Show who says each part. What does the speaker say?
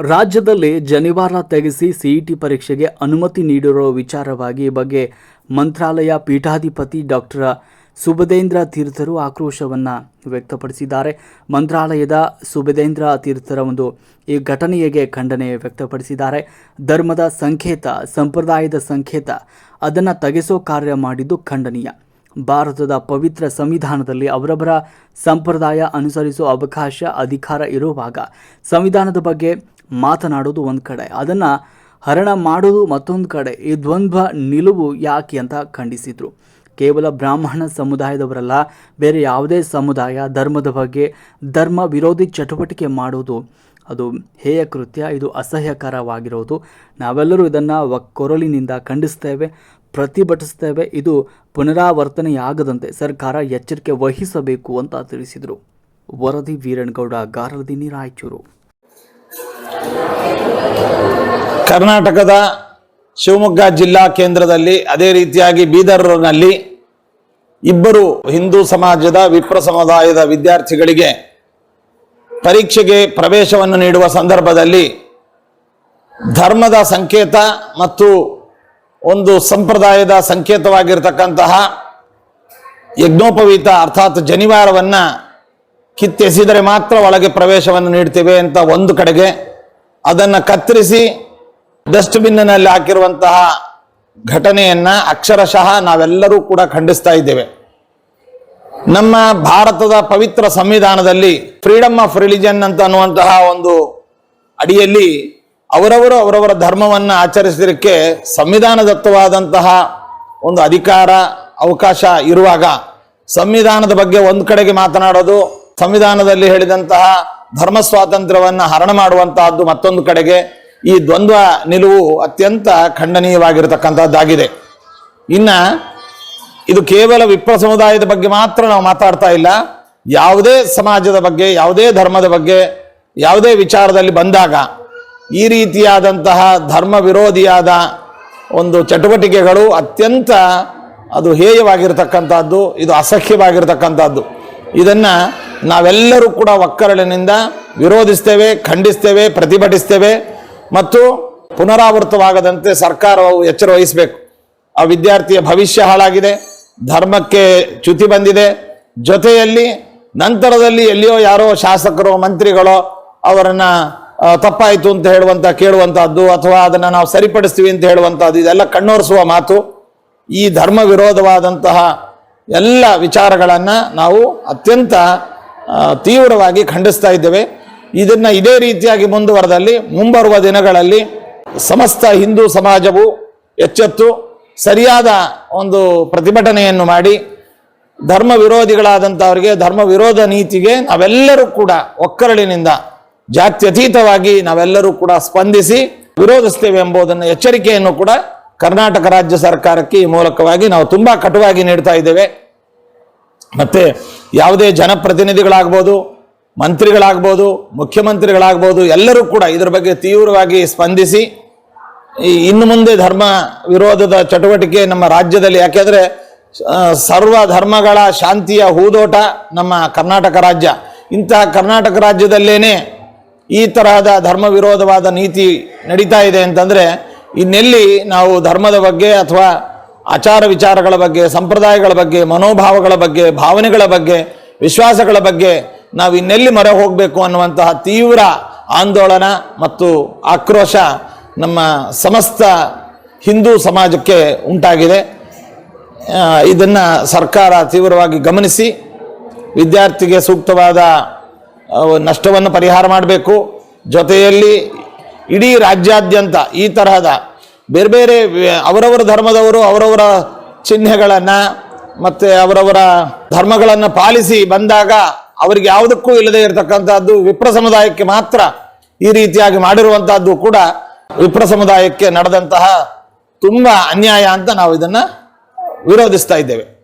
Speaker 1: ರಾಜ್ಯದಲ್ಲಿ ಜನಿವಾರ ತೆಗೆಸಿ ಸಿಇಟಿ ಪರೀಕ್ಷೆಗೆ ಅನುಮತಿ ನೀಡಿರೋ ವಿಚಾರವಾಗಿ ಬಗ್ಗೆ ಮಂತ್ರಾಲಯ ಪೀಠಾಧಿಪತಿ ಡಾಕ್ಟರ್ ಸುಬದೇಂದ್ರ ತೀರ್ಥರು ಆಕ್ರೋಶವನ್ನು ವ್ಯಕ್ತಪಡಿಸಿದ್ದಾರೆ. ಮಂತ್ರಾಲಯದ ಸುಬದೇಂದ್ರ ತೀರ್ಥರ ಒಂದು ಈ ಘಟನೆಗೆ ಖಂಡನೆ ವ್ಯಕ್ತಪಡಿಸಿದ್ದಾರೆ. ಧರ್ಮದ ಸಂಕೇತ, ಸಂಪ್ರದಾಯದ ಸಂಕೇತ, ಅದನ್ನು ತೆಗೆಸೋ ಕಾರ್ಯ ಮಾಡಿದ್ದು ಖಂಡನೀಯ. ಭಾರತದ ಪವಿತ್ರ ಸಂವಿಧಾನದಲ್ಲಿ ಅವರವರ ಸಂಪ್ರದಾಯ ಅನುಸರಿಸುವ ಅವಕಾಶ ಅಧಿಕಾರ ಇರುವಾಗ ಸಂವಿಧಾನದ ಬಗ್ಗೆ ಮಾತನಾಡೋದು ಒಂದು ಕಡೆ. ಅದನ್ನು ಹರಣ ಮಾಡೋದು ಮತ್ತೊಂದು ಕಡೆ. ಈ ದ್ವಂದ್ವ ನಿಲುವು ಯಾಕೆ ಅಂತ ಖಂಡಿಸಿದರು. ಕೇವಲ ಬ್ರಾಹ್ಮಣ ಸಮುದಾಯದವರಲ್ಲ, ಬೇರೆ ಯಾವುದೇ ಸಮುದಾಯ ಧರ್ಮದ ಬಗ್ಗೆ ಧರ್ಮ ವಿರೋಧಿ ಚಟುವಟಿಕೆ ಮಾಡೋದು ಅದು ಹೇಯ ಕೃತ್ಯ, ಇದು ಅಸಹ್ಯಕರವಾಗಿರೋದು. ನಾವೆಲ್ಲರೂ ಇದನ್ನು ಒಕ್ಕೊರಲಿನಿಂದ ಖಂಡಿಸ್ತೇವೆ, ಪ್ರತಿಭಟಿಸ್ತೇವೆ. ಇದು ಪುನರಾವರ್ತನೆಯಾಗದಂತೆ ಸರ್ಕಾರ ಎಚ್ಚರಿಕೆ ವಹಿಸಬೇಕು ಅಂತ ತಿಳಿಸಿದರು. ವರದಿ ವೀರಣ್ಗೌಡ ಗಾರದಿನಿ ರಾಯಚೂರು
Speaker 2: ಕರ್ನಾಟಕದ ಶಿವಮೊಗ್ಗ ಜಿಲ್ಲಾ ಕೇಂದ್ರದಲ್ಲಿ ಅದೇ ರೀತಿಯಾಗಿ ಬೀದರ್ನಲ್ಲಿ ಇಬ್ಬರು ಹಿಂದೂ ಸಮಾಜದ, ವಿಪ್ರ ಸಮುದಾಯದ ವಿದ್ಯಾರ್ಥಿಗಳಿಗೆ ಪರೀಕ್ಷೆಗೆ ಪ್ರವೇಶವನ್ನು ನೀಡುವ ಸಂದರ್ಭದಲ್ಲಿ ಧರ್ಮದ ಸಂಕೇತ ಮತ್ತು ಒಂದು ಸಂಪ್ರದಾಯದ ಸಂಕೇತವಾಗಿರ್ತಕ್ಕಂತಹ ಯಜ್ಞೋಪವೀತ ಅರ್ಥಾತ್ ಜನಿವಾರವನ್ನು ಕಿತ್ತೆಸಿದರೆ ಮಾತ್ರ ಒಳಗೆ ಪ್ರವೇಶವನ್ನು ನೀಡ್ತೇವೆ ಅಂತ ಒಂದು ಕಡೆಗೆ ಅದನ್ನು ಕತ್ತರಿಸಿ ಡಸ್ಟ್ಬಿನ್ನಲ್ಲಿ ಹಾಕಿರುವಂತಹ ಘಟನೆಯನ್ನ ಅಕ್ಷರಶಃ ನಾವೆಲ್ಲರೂ ಕೂಡ ಖಂಡಿಸ್ತಾ ಇದ್ದೇವೆ. ನಮ್ಮ ಭಾರತದ ಪವಿತ್ರ ಸಂವಿಧಾನದಲ್ಲಿ ಫ್ರೀಡಮ್ ಆಫ್ ರಿಲಿಜನ್ ಅಂತ ಅನ್ನುವಂತಹ ಒಂದು ಅಡಿಯಲ್ಲಿ ಅವರವರು ಅವರವರ ಧರ್ಮವನ್ನು ಆಚರಿಸಲಿಕ್ಕೆ ಸಂವಿಧಾನದತ್ತವಾದಂತಹ ಒಂದು ಅಧಿಕಾರ, ಅವಕಾಶ ಇರುವಾಗ ಸಂವಿಧಾನದ ಬಗ್ಗೆ ಒಂದು ಕಡೆಗೆ ಮಾತನಾಡೋದು, ಸಂವಿಧಾನದಲ್ಲಿ ಹೇಳಿದಂತಹ ಧರ್ಮ ಸ್ವಾತಂತ್ರ್ಯವನ್ನ ಹರಣ ಮಾಡುವಂತಹದ್ದು ಮತ್ತೊಂದು ಕಡೆಗೆ ಈ ದ್ವಂದ್ವ ನಿಲುವು ಅತ್ಯಂತ ಖಂಡನೀಯವಾಗಿರತಕ್ಕಂಥದ್ದಾಗಿದೆ. ಇನ್ನ ಇದು ಕೇವಲ ವಿಪ್ರ ಸಮುದಾಯದ ಬಗ್ಗೆ ಮಾತ್ರ ನಾವು ಮಾತಾಡ್ತಾ ಇಲ್ಲ. ಯಾವುದೇ ಸಮಾಜದ ಬಗ್ಗೆ, ಯಾವುದೇ ಧರ್ಮದ ಬಗ್ಗೆ, ಯಾವುದೇ ವಿಚಾರದಲ್ಲಿ ಬಂದಾಗ ಈ ರೀತಿಯಾದಂತಹ ಧರ್ಮ ವಿರೋಧಿಯಾದ ಒಂದು ಚಟುವಟಿಕೆಗಳು ಅತ್ಯಂತ ಅದು ಹೇಯವಾಗಿರತಕ್ಕಂಥದ್ದು, ಇದು ಅಸಹ್ಯವಾಗಿರ್ತಕ್ಕಂಥದ್ದು. ಇದನ್ನ ನಾವೆಲ್ಲರೂ ಕೂಡ ಒಕ್ಕರಳಿನಿಂದ ವಿರೋಧಿಸ್ತೇವೆ, ಖಂಡಿಸ್ತೇವೆ, ಪ್ರತಿಭಟಿಸ್ತೇವೆ ಮತ್ತು ಪುನರಾವೃತವಾಗದಂತೆ ಸರ್ಕಾರವು ಎಚ್ಚರ ವಹಿಸಬೇಕು. ಆ ವಿದ್ಯಾರ್ಥಿಯ ಭವಿಷ್ಯ ಹಾಳಾಗಿದೆ, ಧರ್ಮಕ್ಕೆ ಚ್ಯುತಿ ಬಂದಿದೆ. ಜೊತೆಯಲ್ಲಿ ನಂತರದಲ್ಲಿ ಎಲ್ಲಿಯೋ ಯಾರೋ ಶಾಸಕರು, ಮಂತ್ರಿಗಳೋ ಅವರನ್ನು ತಪ್ಪಾಯಿತು ಅಂತ ಹೇಳುವಂತ ಕೇಳುವಂಥದ್ದು ಅಥವಾ ಅದನ್ನ ನಾವು ಸರಿಪಡಿಸ್ತೀವಿ ಅಂತ ಹೇಳುವಂಥದ್ದು ಇದೆಲ್ಲ ಕಣ್ಣೋರಿಸುವ ಮಾತು. ಈ ಧರ್ಮ ವಿರೋಧವಾದಂತಹ ಎಲ್ಲ ವಿಚಾರಗಳನ್ನು ನಾವು ಅತ್ಯಂತ ತೀವ್ರವಾಗಿ ಖಂಡಿಸ್ತಾ ಇದ್ದೇವೆ. ಇದನ್ನ ಇದೇ ರೀತಿಯಾಗಿ ಮುಂದುವರೆದಲ್ಲಿ ಮುಂಬರುವ ದಿನಗಳಲ್ಲಿ ಸಮಸ್ತ ಹಿಂದೂ ಸಮಾಜವು ಎಚ್ಚೆತ್ತು ಸರಿಯಾದ ಒಂದು ಪ್ರತಿಭಟನೆಯನ್ನು ಮಾಡಿ ಧರ್ಮ ವಿರೋಧಿಗಳಾದಂಥವರಿಗೆ ಧರ್ಮ ವಿರೋಧ ನೀತಿಗೆ ನಾವೆಲ್ಲರೂ ಕೂಡ ಒಕ್ಕರಳಿನಿಂದ ಜಾತ್ಯತೀತವಾಗಿ ನಾವೆಲ್ಲರೂ ಕೂಡ ಸ್ಪಂದಿಸಿ ವಿರೋಧಿಸ್ತೇವೆ ಎಂಬುದನ್ನು ಎಚ್ಚರಿಕೆಯನ್ನು ಕೂಡ ಕರ್ನಾಟಕ ರಾಜ್ಯ ಸರ್ಕಾರಕ್ಕೆ ಈ ಮೂಲಕವಾಗಿ ನಾವು ತುಂಬಾ ಕಟುವಾಗಿ ನೀಡ್ತಾ ಇದ್ದೇವೆ. ಮತ್ತೆ ಯಾವುದೇ ಜನಪ್ರತಿನಿಧಿಗಳಾಗ್ಬೋದು, ಮಂತ್ರಿಗಳಾಗ್ಬೋದು, ಮುಖ್ಯಮಂತ್ರಿಗಳಾಗ್ಬೋದು, ಎಲ್ಲರೂ ಕೂಡ ಇದರ ಬಗ್ಗೆ ತೀವ್ರವಾಗಿ ಸ್ಪಂದಿಸಿ ಇನ್ನು ಮುಂದೆ ಧರ್ಮ ವಿರೋಧದ ಚಟುವಟಿಕೆ ನಮ್ಮ ರಾಜ್ಯದಲ್ಲಿ, ಯಾಕೆಂದರೆ ಸರ್ವ ಧರ್ಮಗಳ ಶಾಂತಿಯ ಹೂದೋಟ ನಮ್ಮ ಕರ್ನಾಟಕ ರಾಜ್ಯ. ಇಂತಹ ಕರ್ನಾಟಕ ರಾಜ್ಯದಲ್ಲೇನೆ ಈ ತರಹದ ಧರ್ಮ ವಿರೋಧವಾದ ನೀತಿ ನಡೀತಾ ಇದೆ ಅಂತಂದ್ರೆ, ಇನ್ನೆಲ್ಲಿ ನಾವು ಧರ್ಮದ ಬಗ್ಗೆ ಅಥವಾ ಆಚಾರ ವಿಚಾರಗಳ ಬಗ್ಗೆ, ಸಂಪ್ರದಾಯಗಳ ಬಗ್ಗೆ, ಮನೋಭಾವಗಳ ಬಗ್ಗೆ, ಭಾವನೆಗಳ ಬಗ್ಗೆ, ವಿಶ್ವಾಸಗಳ ಬಗ್ಗೆ ನಾವು ಇನ್ನೆಲ್ಲಿ ಮೊರೆ ಹೋಗಬೇಕು ಅನ್ನುವಂತಹ ತೀವ್ರ ಆಂದೋಲನ ಮತ್ತು ಆಕ್ರೋಶ ನಮ್ಮ ಸಮಸ್ತ ಹಿಂದೂ ಸಮಾಜಕ್ಕೆ ಉಂಟಾಗಿದೆ. ಇದನ್ನು ಸರ್ಕಾರ ತೀವ್ರವಾಗಿ ಗಮನಿಸಿ, ವಿದ್ಯಾರ್ಥಿಗೆ ಸೂಕ್ತವಾದ ನಷ್ಟವನ್ನು ಪರಿಹಾರ ಮಾಡಬೇಕು. ಜೊತೆಯಲ್ಲಿ ಇಡೀ ರಾಜ್ಯಾದ್ಯಂತ ಈ ತರಹದ ಬೇರೆ ಬೇರೆ ಅವರವರ ಧರ್ಮದವರು ಅವರವರ ಚಿಹ್ನೆಗಳನ್ನು ಮತ್ತು ಅವರವರ ಧರ್ಮಗಳನ್ನು ಪಾಲಿಸಿ ಬಂದಾಗ ಅವರಿಗೆ ಯಾವುದಕ್ಕೂ ಇಲ್ಲದೆ ಇರತಕ್ಕಂಥದ್ದು ವಿಪ್ರ ಸಮುದಾಯಕ್ಕೆ ಮಾತ್ರ ಈ ರೀತಿಯಾಗಿ ಮಾಡಿರುವಂತಹದ್ದು ಕೂಡ ವಿಪ್ರ ಸಮುದಾಯಕ್ಕೆ ನಡೆದಂತಹ ತುಂಬ ಅನ್ಯಾಯ ಅಂತ ನಾವು ಇದನ್ನ ವಿರೋಧಿಸ್ತಾ ಇದ್ದೇವೆ.